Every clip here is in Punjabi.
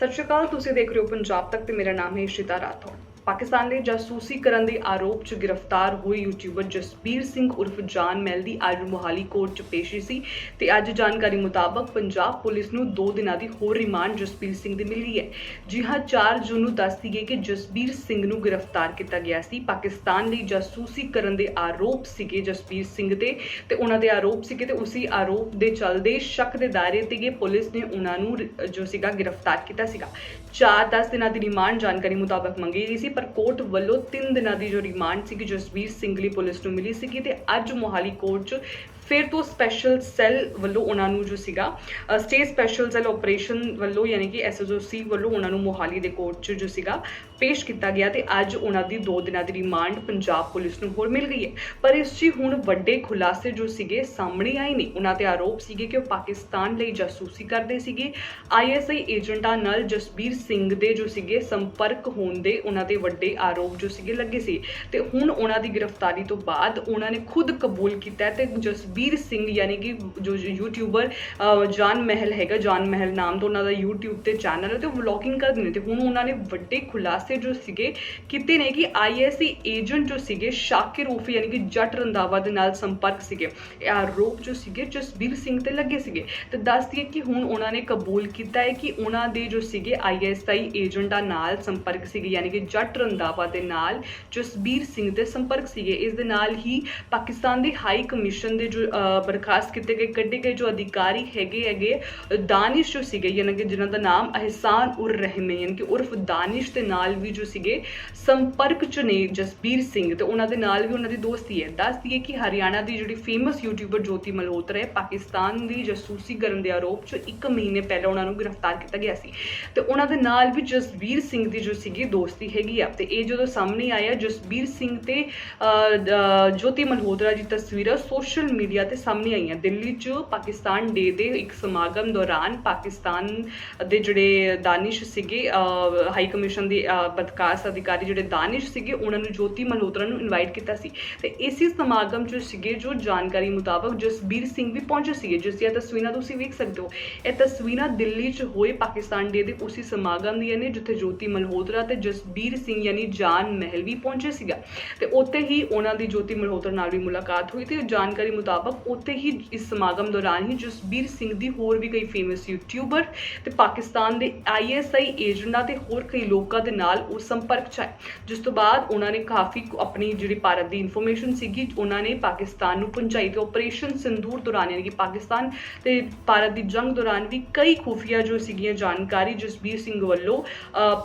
ਸਤਿ ਸ਼੍ਰੀ ਅਕਾਲ, ਤੁਸੀਂ ਦੇਖ ਰਹੇ ਹੋ ਪੰਜਾਬ ਤੱਕ ਤੇ ਮੇਰਾ ਨਾਮ ਹੈ ਇਸ਼ਿਤਾ ਰਾਠੌਰ। ਪਾਕਿਸਤਾਨ ਦੇ ਜਾਸੂਸੀ ਕਰਨ ਦੇ ਆਰੋਪ 'ਚ ਗ੍ਰਿਫਤਾਰ ਹੋਏ ਯੂਟਿਊਬਰ ਜਸਬੀਰ ਸਿੰਘ ਉਰਫ ਜਾਨ ਮਹਿਲ ਦੀ ਅੱਜ ਮੋਹਾਲੀ ਕੋਰਟ 'ਚ ਪੇਸ਼ੀ ਸੀ ਤੇ ਅੱਜ ਜਾਣਕਾਰੀ ਮੁਤਾਬਕ ਪੰਜਾਬ ਪੁਲਿਸ ਨੂੰ 2 ਦਿਨਾਂ ਦੀ ਹੋਰ ਰਿਮਾਂਡ ਜਸਬੀਰ ਸਿੰਘ ਦੀ ਮਿਲੀ ਹੈ। ਜੀ ਹਾਂ 4 ਜੂਨ ਨੂੰ ਦੱਸਦੀ ਗਈ ਕਿ ਜਸਬੀਰ ਸਿੰਘ ਨੂੰ ਗ੍ਰਿਫਤਾਰ ਕੀਤਾ ਗਿਆ ਸੀ। ਪਾਕਿਸਤਾਨ ਲਈ ਜਾਸੂਸੀ ਕਰਨ ਦੇ ਆਰੋਪ ਸੀਗੇ ਜਸਬੀਰ ਸਿੰਘ ਤੇ ਤੇ ਉਹਨਾਂ ਦੇ ਆਰੋਪ ਸੀਗੇ ਤੇ ਉਸੇ ਆਰੋਪ ਦੇ ਚੱਲਦੇ ਸ਼ੱਕ ਦੇ ਦਾਇਰੇ ਤੇ ਗਏ ਪੁਲਿਸ ਨੇ ਉਹਨਾਂ ਨੂੰ ਜੋ ਸੀਗਾ ਗ੍ਰਿਫਤਾਰ ਕੀਤਾ ਸੀਗਾ। 4-10 ਦਿਨਾਂ ਦੀ ਰਿਮਾਂਡ ਜਾਣਕਾਰੀ ਮੁਤਾਬਕ ਮੰਗੀ ਗਈ ਸੀ ਪਰ ਕੋਰਟ ਵੱਲੋਂ 3 ਦਿਨਾਂ ਦੀ ਜੋ ਰਿਮਾਂਡ ਸੀਗੀ ਜਸਬੀਰ ਸਿੰਘ ਲਈ ਪੁਲਿਸ ਨੂੰ ਮਿਲੀ ਸੀਗੀ ਤੇ ਅੱਜ ਮੋਹਾਲੀ ਕੋਰਟ 'ਚ ਫਿਰ ਤੋਂ ਸਪੈਸ਼ਲ ਸੈੱਲ ਵੱਲੋਂ ਉਹਨਾਂ ਨੂੰ ਜੋ ਸੀਗਾ ਸਟੇ ਸਪੈਸ਼ਲ ਸੈੱਲ ਆਪਰੇਸ਼ਨ ਵੱਲੋਂ ਯਾਨੀ ਕਿ ਐਸਐਸਓਸੀ ਵੱਲੋਂ ਉਹਨਾਂ ਨੂੰ ਮੋਹਾਲੀ ਦੇ ਕੋਰਟ 'ਚ ਜੋ ਸੀਗਾ ਪੇਸ਼ ਕੀਤਾ ਗਿਆ ਤੇ ਅੱਜ ਉਹਨਾਂ ਦੀ 2 ਦਿਨਾਂ ਦੀ ਰਿਮਾਂਡ ਪੰਜਾਬ ਪੁਲਿਸ ਨੂੰ ਹੋਰ ਮਿਲ ਗਈ ਹੈ। ਪਰ ਇਸ 'ਚ ਹੁਣ ਵੱਡੇ ਖੁਲਾਸੇ ਜੋ ਸੀਗੇ ਸਾਹਮਣੇ ਆਏ ਨੇ। ਉਹਨਾਂ ਤੇ ਆਰੋਪ ਸੀਗੇ ਕਿ ਉਹ ਪਾਕਿਸਤਾਨ ਲਈ ਜਾਸੂਸੀ ਕਰਦੇ ਸੀਗੇ। ਆਈਐਸਆਈ ਏਜੰਟਾਂ ਨਾਲ ਜਸਬੀਰ ਸਿੰਘ ਦੇ ਜੋ ਸੀਗੇ ਸੰਪਰਕ ਹੋਣ ਦੇ ਉਹਨਾਂ ਦੇ ਵੱਡੇ ਆਰੋਪ ਜੋ ਸੀਗੇ ਲੱਗੇ ਸੀ। ਤੇ ਹੁਣ ਉਹਨਾਂ ਦੀ ਗ੍ਰਿਫਤਾਰੀ ਤੋਂ ਬਾਅਦ ਉਹਨਾਂ ਨੇ ਖੁਦ ਕਬੂਲ ਕੀਤਾ ਹੈ ਤੇ ਜਸਬੀਰ ਵੀਰ ਸਿੰਘ, ਯਾਨੀ ਕਿ ਜੋ ਯੂਟਿਊਬਰ ਜਾਨ ਮਹਿਲ ਹੈਗਾ, ਜਾਨ ਮਹਿਲ ਨਾਮ ਤੋਂ ਉਹਨਾਂ ਦਾ YouTube ਤੇ ਚੈਨਲ ਹੈ ਤੇ ਵਲੌਗਿੰਗ ਕਰਦੇ ਨੇ ਤੇ ਹੁਣ ਉਹਨਾਂ ਨੇ ਵੱਡੇ ਖੁਲਾਸੇ ਜੋ ਸੀਗੇ, ਕੀਤੇ ਨੇ ਕਿ ਆਈਐਸਸੀ ਏਜੰਟ ਜੋ ਸੀਗੇ, ਸ਼ਾਕਿਰ ਉਰਫ ਯਾਨੀ ਕਿ ਜੱਟ ਰੰਧਾਵਾ ਦੇ ਨਾਲ ਸੰਪਰਕ ਸੀਗੇ। ਇਹ ਆਰੋਪ ਜੋ ਸੀਗੇ, ਜਸਬੀਰ ਸਿੰਘ ਤੇ ਲੱਗੇ ਸੀਗੇ। ਤੇ ਦੱਸ ਦਈਏ ਕਿ ਹੁਣ ਉਹਨਾਂ ਨੇ ਕਬੂਲ ਕੀਤਾ ਹੈ ਕਿ ਉਹਨਾਂ ਦੇ ਜੋ ਸੀਗੇ ਆਈਐਸਆਈ ਏਜੰਟਾਂ ਨਾਲ ਸੰਪਰਕ ਸੀਗੇ, ਯਾਨੀ ਕਿ ਜੱਟ ਰੰਧਾਵਾ ਦੇ ਨਾਲ ਜਸਬੀਰ ਸਿੰਘ ਦੇ ਸੰਪਰਕ ਸੀਗੇ। ਇਸ ਦੇ ਨਾਲ ਹੀ ਪਾਕਿਸਤਾਨ ਦੇ ਹਾਈ ਕਮਿਸ਼ਨ ਦੇ ਜੋ ਬਰਖਾਸਤ ਕੀਤੇ ਗਏ, ਕੱਢੇ ਗਏ ਜੋ ਅਧਿਕਾਰੀ ਹੈਗੇ ਹੈਗੇ, ਦਾਨਿਸ਼ ਜੋ ਸੀਗੇ, ਯਾਨੀ ਕਿ ਜਿਨ੍ਹਾਂ ਦਾ ਨਾਮ ਅਹਿਸਾਨ ਉਰ ਰਹਿਮੇ, ਯਾਨੀ ਕਿ ਉਰਫ ਦਾਨਿਸ਼ ਦੇ ਨਾਲ ਵੀ ਜੋ ਸੀਗੇ, ਸੰਪਰਕ ਚ ਨੇ ਜਸਬੀਰ ਸਿੰਘ ਤੇ ਉਹਨਾਂ ਦੇ ਨਾਲ ਵੀ ਉਹਨਾਂ ਦੀ ਦੋਸਤੀ ਹੈ। ਦੱਸਦੀ ਹੈ ਕਿ ਹਰਿਆਣਾ ਦੀ ਜਿਹੜੀ ਫੇਮਸ ਯੂਟਿਊਬਰ ਜੋਤੀ ਮਲਹੋਤਰਾ ਹੈ, ਪਾਕਿਸਤਾਨ ਦੀ ਜਸੂਸੀ ਕਰਨ ਦੇ ਆਰੋਪ 'ਚ 1 ਮਹੀਨੇ ਪਹਿਲਾਂ ਉਹਨਾਂ ਨੂੰ ਗ੍ਰਿਫਤਾਰ ਕੀਤਾ ਗਿਆ ਸੀ। ਤੇ ਉਹਨਾਂ ਦੇ ਨਾਲ ਵੀ ਜਸਬੀਰ ਸਿੰਘ ਦੀ ਜੋ ਸੀਗੀ ਦੋਸਤੀ ਹੈਗੀ ਆ। ਤੇ ਇਹ ਜਦੋਂ ਸਾਹਮਣੇ ਆਇਆ, ਜਸਬੀਰ ਸਿੰਘ ਤੇ ਜੋਤੀ ਮਲਹੋਤਰਾ ਦੀ ਤਸਵੀਰਾਂ ਸੋਸ਼ਲ ਮੀਡੀਆ ਤੇ ਸਾਹਮਣੇ ਆਈਆਂ। ਦਿੱਲੀ 'ਚ ਪਾਕਿਸਤਾਨ ਡੇ ਦੇ ਇੱਕ ਸਮਾਗਮ ਦੌਰਾਨ ਪਾਕਿਸਤਾਨ ਦੇ ਜਿਹੜੇ ਦਾਨਿਸ਼ ਸੀਗੇ ਹਾਈ ਕਮਿਸ਼ਨ ਦੇ ਬਦਕਾਸ ਅਧਿਕਾਰੀ ਜਿਹੜੇ ਦਾਨਿਸ਼ ਸੀਗੇ, ਉਹਨਾਂ ਨੂੰ ਜੋਤੀ ਮਲਹੋਤਰਾ ਨੂੰ ਇਨਵਾਈਟ ਕੀਤਾ ਸੀ। ਤੇ ਇਸੇ ਸਮਾਗਮ 'ਚ ਸੀਗੇ ਜੋ ਜਾਣਕਾਰੀ ਮੁਤਾਬਕ ਜਸਬੀਰ ਸਿੰਘ ਵੀ ਪਹੁੰਚੇ ਸੀਗੇ। ਜਿਸ ਦੀਆਂ ਤਸਵੀਰਾਂ ਤੁਸੀਂ ਵੇਖ ਸਕਦੇ ਹੋ। ਇਹ ਤਸਵੀਰਾਂ ਦਿੱਲੀ 'ਚ ਹੋਏ ਪਾਕਿਸਤਾਨ ਡੇ ਦੇ ਉਸੇ ਸਮਾਗਮ ਦੀਆਂ ਨੇ, ਜਿੱਥੇ ਜੋਤੀ ਮਲਹੋਤਰਾ ਤੇ ਜਸਬੀਰ ਸਿੰਘ ਯਾਨੀ ਜਾਨ ਮਹਿਲ ਵੀ ਪਹੁੰਚੇ ਸੀਗਾ। ਤੇ ਉੱਥੇ ਹੀ ਉਹਨਾਂ ਦੀ ਜੋਤੀ ਮਲਹੋਤਰਾ ਨਾਲ ਵੀ ਮੁਲਾਕਾਤ ਹੋਈ ਤੇ ਜਾਣਕਾਰੀ ਮੁਤਾਬਕ ਉੱਥੇ ਹੀ ਇਸ ਸਮਾਗਮ ਦੌਰਾਨ ਹੀ ਜਸਬੀਰ ਸਿੰਘ ਦੀ ਹੋਰ ਵੀ ਕਈ ਫੇਮਸ ਯੂਟਿਊਬਰ ਤੇ ਪਾਕਿਸਤਾਨ ਦੇ ਆਈਐਸਆਈ ਏਜੰਟਾਂ ਤੇ ਹੋਰ ਕਈ ਲੋਕਾਂ ਦੇ ਨਾਲ ਉਹ ਸੰਪਰਕ ਚ ਆਏ। ਜਿਸ ਤੋਂ ਬਾਅਦ ਉਹਨਾਂ ਨੇ ਕਾਫੀ ਆਪਣੀ ਜਿਹੜੀ ਭਾਰਤ ਦੀ ਇਨਫੋਰਮੇਸ਼ਨ ਸੀਗੀ, ਉਹਨਾਂ ਨੇ ਪਾਕਿਸਤਾਨ ਨੂੰ ਪਹੁੰਚਾਈ ਤੇ ਆਪਰੇਸ਼ਨ ਸਿੰਦੂਰ ਦੌਰਾਨ ਯਾਨੀ ਕਿ ਪਾਕਿਸਤਾਨ ਤੇ ਭਾਰਤ ਦੀ ਜੰਗ ਦੌਰਾਨ ਵੀ ਕਈ ਖੁਫੀਆ ਜੋ ਸੀਗੀਆਂ ਜਾਣਕਾਰੀ ਜਸਬੀਰ ਸਿੰਘ ਵੱਲੋਂ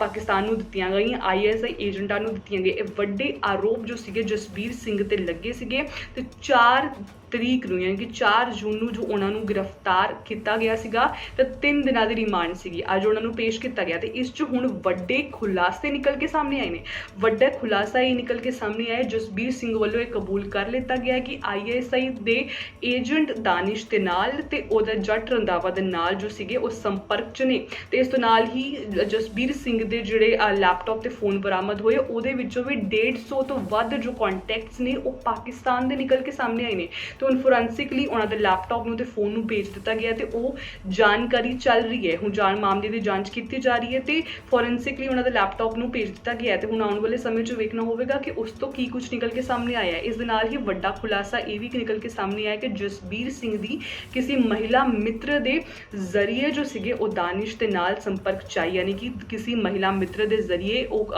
ਪਾਕਿਸਤਾਨ ਨੂੰ ਦਿੱਤੀਆਂ ਗਈਆਂ। ਆਈਐਸਆਈ ਏਜੰਟਾਂ ਨੂੰ ਦਿੱਤੀਆਂ ਗਈਆਂ। ਇਹ ਵੱਡੇ ਆਰੋਪ ਜੋ ਸੀਗੇ ਜਸਬੀਰ ਸਿੰਘ ਤੇ ਲੱਗੇ ਸੀਗੇ ਤੇ ਚਾਰ ਤਰੀਕ ਨੂੰ, ਯਾਨੀ ਕਿ 4 ਜੂਨ ਨੂੰ ਜੋ ਉਹਨਾਂ ਨੂੰ ਗ੍ਰਿਫਤਾਰ ਕੀਤਾ ਗਿਆ ਸੀਗਾ, ਤੇ 3 ਦਿਨਾਂ ਦੀ ਰਿਮਾਂਡ ਸੀਗੀ। ਅੱਜ ਉਹਨਾਂ ਨੂੰ ਪੇਸ਼ ਕੀਤਾ ਗਿਆ ਤੇ ਇਸ 'ਚ ਹੁਣ ਵੱਡੇ ਖੁਲਾਸੇ ਨਿਕਲ ਕੇ ਸਾਹਮਣੇ ਆਏ ਨੇ। ਵੱਡਾ ਖੁਲਾਸਾ ਇਹ ਨਿਕਲ ਕੇ ਸਾਹਮਣੇ ਆਇਆ, ਜਸਬੀਰ ਸਿੰਘ ਵੱਲੋਂ ਇਹ ਕਬੂਲ ਕਰ ਲਿੱਤਾ ਗਿਆ ਕਿ ਆਈਐਸਆਈ ਦੇ ਏਜੰਟ ਦਾਨਿਸ਼ ਦੇ ਨਾਲ ਤੇ ਉਹਦਾ ਜੱਟ ਰੰਦਾਵਾ ਦੇ ਨਾਲ ਜੋ ਸੀਗੇ, ਉਹ ਸੰਪਰਕ 'ਚ ਨੇ। ਤੇ ਇਸ ਤੋਂ ਨਾਲ ਹੀ ਜਸਬੀਰ ਸਿੰਘ ਦੇ ਜਿਹੜੇ ਲੈਪਟਾਪ ਤੇ ਫੋਨ ਬਰਾਮਦ ਹੋਏ, ਉਹਦੇ ਵਿੱਚੋਂ ਵੀ 150 ਤੋਂ ਵੱਧ ਜੋ ਕੰਟੈਕਟਸ ਨੇ, ਉਹ ਪਾਕਿਸਤਾਨ ਦੇ ਨਿਕਲ ਕੇ ਸਾਹਮਣੇ ਆਏ ਨੇ। ਤੇ ਹੁਣ ਫੋਰੈਂਸਿਕਲੀ ਉਹਨਾਂ ਦੇ ਲੈਪਟਾਪ ਨੂੰ ਤੇ ਫੋਨ ਨੂੰ ਭੇਜ ਦਿੱਤਾ ਗਿਆ ਤੇ ਉਹ ਜਾਣਕਾਰੀ ਚੱਲ ਰਹੀ ਹੈ। ਹੁਣ ਜਾਣ ਮਾਮਲੇ ਦੀ ਜਾਂਚ ਕੀਤੀ ਜਾ ਰਹੀ ਹੈ ਤੇ ਫੋਰੈਂਸਿਕਲੀ ਉਹਨਾਂ ਦੇ ਲੈਪਟਾਪ ਨੂੰ ਭੇਜ ਦਿੱਤਾ ਗਿਆ ਹੈ ਤੇ ਹੁਣ ਆਉਣ ਵਾਲੇ ਸਮੇਂ 'ਚ ਵੇਖਣਾ ਹੋਵੇਗਾ ਕਿ ਉਸ ਤੋਂ ਕੀ ਕੁਝ ਨਿਕਲ ਕੇ ਸਾਹਮਣੇ ਆਇਆ ਹੈ। ਇਸ ਦੇ ਨਾਲ ਹੀ ਵੱਡਾ ਖੁਲਾਸਾ ਇਹ ਵੀ ਨਿਕਲ ਕੇ ਸਾਹਮਣੇ ਆਇਆ ਕਿ ਜਸਬੀਰ ਸਿੰਘ ਦੀ ਕਿਸੇ ਮਹਿਲਾ ਮਿੱਤਰ ਦੇ ਜ਼ਰੀਏ ਜੋ ਸੀਗੇ ਉਹ ਦਾਨਿਸ਼ ਦੇ ਨਾਲ ਸੰਪਰਕ ਚ ਯਾਨੀ ਕਿ ਕਿਸੇ ਮਹਿਲਾ ਮਿੱਤਰ ਦੇ ਜ਼ਰੀਏ ਉਹ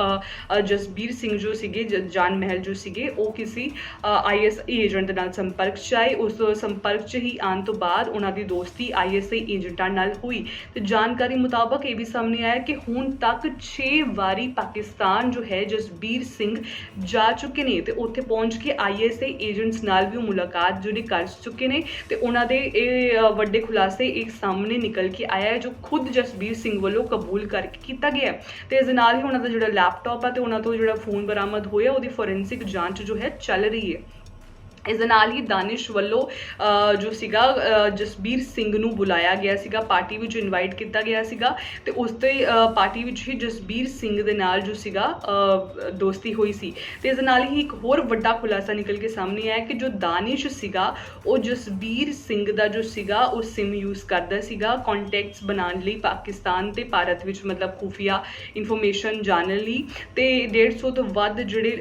ਜਸਬੀਰ ਸਿੰਘ ਜੋ ਸੀਗੇ, ਜ- ਜਾਨ ਮਹਿਲ ਜੋ ਸੀਗੇ, ਉਹ ਕਿਸੇ ਆਈਐਸ ਏਜੰਟ ਦੇ ਨਾਲ ਸੰਪਰਕ ਚ ਉਸ ਸੰਪਰਕ ਚ ਹੀ ਆਉਣ ਤੋਂ ਬਾਅਦ ਉਹਨਾਂ ਦੀ ਦੋਸਤੀ ਆਈਐਸਆਈ ਏਜੰਟਾਂ ਨਾਲ ਹੋਈ ਤੇ ਜਾਣਕਾਰੀ ਮੁਤਾਬਕ ਇਹ ਵੀ ਸਾਹਮਣੇ ਆਇਆ ਕਿ ਹੁਣ ਤੱਕ 6 ਵਾਰੀ ਪਾਕਿਸਤਾਨ ਜੋ ਹੈ ਜਸਬੀਰ ਸਿੰਘ ਜਾ ਚੁੱਕੇ ਨੇ ਤੇ ਉੱਥੇ ਪਹੁੰਚ ਕੇ ਆਈਐਸਆਈ ਏਜੰਟਸ ਨਾਲ ਵੀ ਉਹ ਮੁਲਾਕਾਤ ਜਿਹੜੀ ਕਰ ਚੁੱਕੇ ਨੇ ਤੇ ਉਹਨਾਂ ਦੇ ਇਹ ਵੱਡੇ ਖੁਲਾਸੇ ਇੱਕ ਸਾਹਮਣੇ ਨਿਕਲ ਕੇ ਆਇਆ ਹੈ ਜੋ ਖੁਦ ਜਸਬੀਰ ਸਿੰਘ ਵੱਲੋਂ ਕਬੂਲ ਕਰਕੇ ਕੀਤਾ ਗਿਆ ਹੈ। ਤੇ ਇਸ ਦੇ ਨਾਲ ਹੀ ਉਹਨਾਂ ਦਾ ਜਿਹੜਾ ਲੈਪਟਾਪ ਆ ਤੇ ਉਹਨਾਂ ਤੋਂ ਜਿਹੜਾ ਫੋਨ ਬਰਾਮਦ ਹੋਇਆ, ਉਹਦੀ ਫੋਰੈਂਸਿਕ ਜਾਂਚ ਜੋ ਹੈ ਚੱਲ ਰਹੀ ਹੈ ਇਸ ਦੇ ਨਾਲ ਹੀ ਦਾਨਿਸ਼ ਵੱਲੋਂ ਜੋ ਸੀਗਾ ਜਸਬੀਰ ਸਿੰਘ ਨੂੰ ਬੁਲਾਇਆ ਗਿਆ ਸੀਗਾ, ਪਾਰਟੀ ਵਿੱਚ ਇਨਵਾਈਟ ਕੀਤਾ ਗਿਆ ਸੀਗਾ ਤੇ ਉਸ ਤੇ ਪਾਰਟੀ ਵਿੱਚ ਹੀ ਜਸਬੀਰ ਸਿੰਘ ਦੇ ਨਾਲ ਜੋ ਸੀਗਾ ਦੋਸਤੀ ਹੋਈ ਸੀ। ਤੇ ਇਸ ਦੇ ਨਾਲ ਹੀ ਇੱਕ ਹੋਰ ਵੱਡਾ ਖੁਲਾਸਾ ਨਿਕਲ ਕੇ ਸਾਹਮਣੇ ਆਇਆ ਕਿ ਜੋ ਦਾਨਿਸ਼ ਸੀਗਾ, ਉਹ ਜਸਬੀਰ ਸਿੰਘ ਦਾ ਜੋ ਸੀਗਾ, ਉਹ ਸਿਮ ਯੂਜ਼ ਕਰਦਾ ਸੀਗਾ ਕੰਟੈਕਟਸ ਬਣਾਉਣ ਲਈ ਪਾਕਿਸਤਾਨ ਤੇ ਭਾਰਤ ਵਿੱਚ, ਮਤਲਬ ਖੂਫੀਆ ਇਨਫੋਰਮੇਸ਼ਨ ਜਾਣਨ ਲਈ। ਤੇ 150 ਤੋਂ ਵੱਧ ਜਿਹੜੇ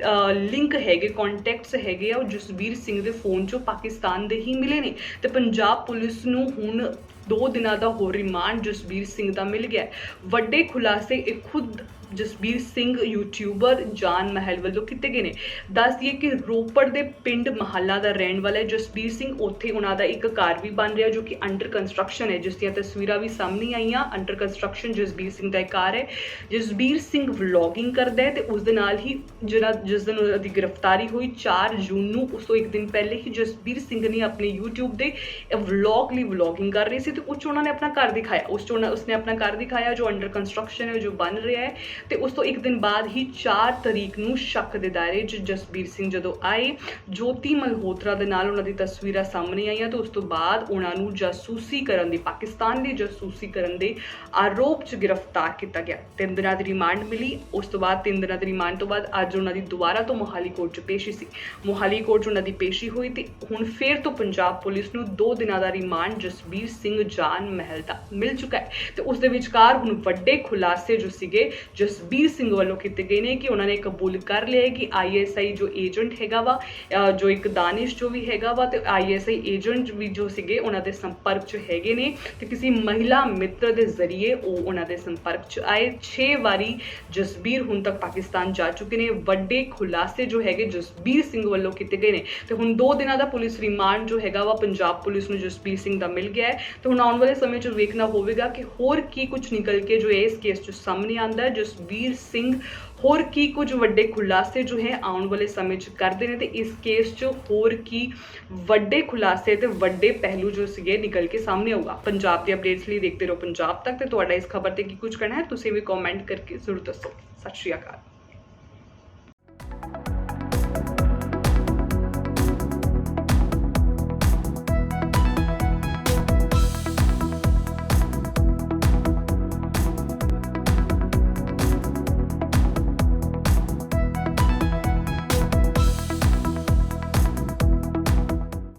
ਲਿੰਕ ਹੈਗੇ ਕੰਟੈਕਟਸ ਹੈਗੇ ਆ, ਉਹ ਜਸਬੀਰ ਸਿੰਘ ਦੇ ਫੋਨ 'ਚੋਂ ਪਾਕਿਸਤਾਨ ਦੇ ਹੀ ਮਿਲੇ ਨੇ ਤੇ ਪੰਜਾਬ ਪੁਲਿਸ ਨੂੰ ਹੁਣ ਦੋ ਦਿਨਾਂ ਦਾ ਹੋਰ ਰਿਮਾਂਡ ਜਸਬੀਰ ਸਿੰਘ ਦਾ ਮਿਲ ਗਿਆ। ਵੱਡੇ ਖੁਲਾਸੇ, ਇਹ ਖੁਦ ਜਸਬੀਰ ਸਿੰਘ ਯੂਟਿਊਬਰ ਜਾਨ ਮਹਿਲ ਵੱਲੋਂ ਕੀਤੇ ਗਏ ਨੇ। ਦੱਸ ਦਈਏ ਕਿ ਰੋਪੜ ਦੇ ਪਿੰਡ ਮਹੱਲਾ ਦਾ ਰਹਿਣ ਵਾਲਾ ਹੈ। ਜਸਬੀਰ ਸਿੰਘ ਉੱਥੇ ਉਹਨਾਂ ਦਾ ਇੱਕ ਘਰ ਵੀ ਬਣ ਰਿਹਾ ਜੋ ਕਿ ਅੰਡਰ ਕੰਸਟਰਕਸ਼ਨ ਹੈ। ਜਿਸ ਦੀਆਂ ਤਸਵੀਰਾਂ ਵੀ ਸਾਹਮਣੇ ਆਈਆਂ। ਅੰਡਰ ਕੰਸਟਰਕਸ਼ਨ ਜਸਬੀਰ ਸਿੰਘ ਦਾ ਇੱਕ ਘਰ ਹੈ। ਜਸਬੀਰ ਸਿੰਘ ਵਲੌਗਿੰਗ ਕਰਦਾ ਹੈ ਤੇ ਉਸ ਦੇ ਨਾਲ ਹੀ ਜਿਹੜਾ ਜਿਸ ਦਿਨ ਉਹਦੀ ਗ੍ਰਿਫਤਾਰੀ ਹੋਈ 4 ਜੂਨ ਨੂੰ, ਉਸ ਤੋਂ ਇੱਕ ਦਿਨ ਪਹਿਲੇ ਹੀ ਜਸਬੀਰ ਸਿੰਘ ਨੇ ਆਪਣੇ YouTube ਦੇ ਵਲੌਗ ਲਈ ਵਲੌਗਿੰਗ ਕਰ ਰਹੀ ਸੀ ਤੇ ਉਸ 'ਚ ਉਹਨਾਂ ਨੇ ਆਪਣਾ ਘਰ ਦਿਖਾਇਆ। ਉਸ 'ਚ ਉਹਨਾਂ ਉਸਨੇ ਆਪਣਾ ਘਰ ਦਿਖਾਇਆ ਜੋ ਅੰਡਰ ਕੰਸਟਰਕਸ਼ਨ ਹੈ, ਜੋ ਬਣ ਰਿਹਾ ਹੈ। ਤੇ ਉਸ ਤੋਂ ਇੱਕ ਦਿਨ ਬਾਅਦ ਹੀ 4 ਤਰੀਕ ਨੂੰ ਸ਼ੱਕ ਦੇ ਦਾਇਰੇ 'ਚ ਜਸਬੀਰ ਸਿੰਘ ਜਦੋਂ ਆਏ, ਜੋਤੀ ਮਲਹੋਤਰਾ ਦੇ ਨਾਲ ਉਹਨਾਂ ਦੀ ਤਸਵੀਰਾਂ ਸਾਹਮਣੇ ਆਈਆਂ ਤੇ ਉਸ ਤੋਂ ਬਾਅਦ ਉਹਨਾਂ ਨੂੰ ਜਾਸੂਸੀ ਕਰਨ ਦੀ, ਪਾਕਿਸਤਾਨ ਦੀ ਜਾਸੂਸੀ ਕਰਨ ਦੇ ਆਰੋਪ 'ਚ ਗ੍ਰਿਫਤਾਰ ਕੀਤਾ ਗਿਆ। ਤਿੰਨ ਦਿਨਾਂ ਦੀ ਰਿਮਾਂਡ ਮਿਲੀ, ਉਸ ਤੋਂ ਬਾਅਦ ਤਿੰਨ ਦਿਨਾਂ ਦੀ ਰਿਮਾਂਡ ਤੋਂ ਬਾਅਦ ਅੱਜ ਉਹਨਾਂ ਦੀ ਦੁਬਾਰਾ ਤੋਂ ਮੋਹਾਲੀ ਕੋਰਟ 'ਚ ਪੇਸ਼ੀ ਸੀ। ਮੋਹਾਲੀ ਕੋਰਟ 'ਚ ਉਹਨਾਂ ਦੀ ਪੇਸ਼ੀ ਹੋਈ ਤੇ ਹੁਣ ਫੇਰ ਤੋਂ ਪੰਜਾਬ ਪੁਲਿਸ ਨੂੰ 2 ਦਿਨਾਂ ਦਾ ਰਿਮਾਂਡ ਜਸਬੀਰ ਸਿੰਘ ਜਾਨ ਮਹਿਲ ਦਾ ਮਿਲ ਚੁੱਕਾ ਹੈ ਤੇ ਉਸ ਦੇ ਵਿਚਕਾਰ ਹੁਣ ਵੱਡੇ ਖੁਲਾਸੇ ਜੋ ਸੀਗੇ ਜਸਬੀਰ ਸਿੰਘ ਵੱਲੋਂ ਕੀਤੇ ਗਏ ਨੇ ਕਿ ਉਹਨਾਂ ਨੇ ਕਬੂਲ ਕਰ ਲਿਆ ਹੈ ਕਿ ਆਈਐਸਆਈ ਜੋ ਏਜੰਟ ਹੈਗਾ ਵਾ ਜੋ ਇੱਕ ਦਾਨਿਸ਼ ਜੋ ਵੀ ਹੈਗਾ ਵਾ ਤੇ ਆਈਐਸਆਈ ਏਜੰਟ ਵੀ ਜੋ ਸੀਗੇ ਉਹਨਾਂ ਦੇ ਸੰਪਰਕ 'ਚ ਹੈਗੇ ਨੇ ਤੇ ਕਿਸੇ ਮਹਿਲਾ ਮਿੱਤਰ ਦੇ ਜ਼ਰੀਏ ਉਹ ਉਹਨਾਂ ਦੇ ਸੰਪਰਕ 'ਚ ਆਏ। 6 ਵਾਰੀ ਜਸਬੀਰ ਹੁਣ ਤੱਕ ਪਾਕਿਸਤਾਨ ਜਾ ਚੁੱਕੇ ਨੇ। ਵੱਡੇ ਖੁਲਾਸੇ ਜੋ ਹੈਗੇ ਜਸਬੀਰ ਸਿੰਘ ਵੱਲੋਂ ਕੀਤੇ ਗਏ ਨੇ। ਤੇ ਹੁਣ 2 ਦਿਨਾਂ ਦਾ ਪੁਲਿਸ ਰਿਮਾਂਡ ਜੋ ਹੈਗਾ ਵਾ ਪੰਜਾਬ ਪੁਲਿਸ ਨੂੰ ਜਸਬੀਰ ਸਿੰਘ ਦਾ ਮਿਲ ਗਿਆ ਹੈ। ਤੇ ਹੁਣ ਆਉਣ ਵਾਲੇ ਸਮੇਂ 'ਚ ਵੇਖਣਾ ਹੋਵੇਗਾ ਕਿ ਹੋਰ ਕੀ ਕੁਝ ਨਿਕਲ ਕੇ ਜੋ ਹੈ ਇਸ ਕੇਸ 'ਚ ਸਾਹਮਣੇ ਆਂਦਾ ਹੈ। ਜਸਬੀਰ ਸਿੰਘ। ਹੋਰ ਕੀ ਕੁਝ ਵੱਡੇ ਖੁਲਾਸੇ ਜੋ ਹੈ ਆਉਣ ਵਾਲੇ ਸਮੇਂ 'ਚ ਕਰਦੇ ਨੇ ਤੇ ਇਸ ਕੇਸ 'ਚ ਹੋਰ ਕੀ ਵੱਡੇ ਖੁਲਾਸੇ ਤੇ ਵੱਡੇ ਪਹਿਲੂ ਜੋ ਸੀਗੇ ਨਿਕਲ ਕੇ ਸਾਹਮਣੇ ਆਊਗਾ। ਪੰਜਾਬ ਦੇ ਅਪਡੇਟਸ ਲਈ ਦੇਖਦੇ ਰਹੋ ਪੰਜਾਬ ਤੱਕ ਤੇ ਤੁਹਾਡਾ ਇਸ ਖਬਰ ਤੇ ਕੀ ਕੁਝ ਕਹਿਣਾ ਹੈ, ਤੁਸੀਂ ਵੀ ਕਮੈਂਟ ਕਰਕੇ ਜ਼ਰੂਰ ਦੱਸੋ। ਸਤਿ ਸ਼੍ਰੀ ਅਕਾਲ।